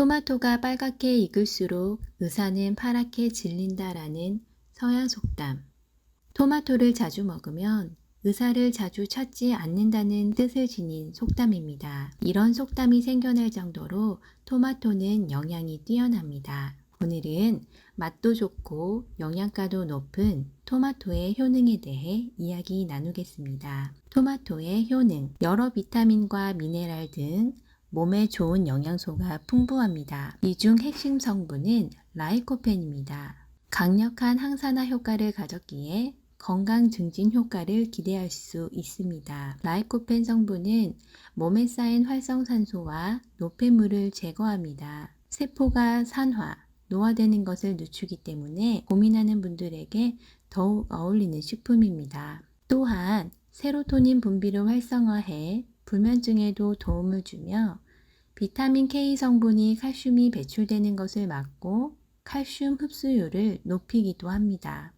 토마토가 빨갛게 익을수록 의사는 파랗게 질린다라는 서양 속담. 토마토를 자주 먹으면 의사를 자주 찾지 않는다는 뜻을 지닌 속담입니다. 이런 속담이 생겨날 정도로 토마토는 영양이 뛰어납니다. 오늘은 맛도 좋고 영양가도 높은 토마토의 효능에 대해 이야기 나누겠습니다. 토마토의 효능, 여러 비타민과 미네랄 등 몸에 좋은 영양소가 풍부합니다. 이 중 핵심 성분은 라이코펜입니다. 강력한 항산화 효과를 가졌기에 건강 증진 효과를 기대할 수 있습니다. 라이코펜 성분은 몸에 쌓인 활성산소와 노폐물을 제거합니다. 세포가 산화, 노화되는 것을 늦추기 때문에 고민하는 분들에게 더욱 어울리는 식품입니다. 또한 세로토닌 분비를 활성화해 불면증에도 도움을 주며 비타민 K 성분이 칼슘이 배출되는 것을 막고 칼슘 흡수율을 높이기도 합니다.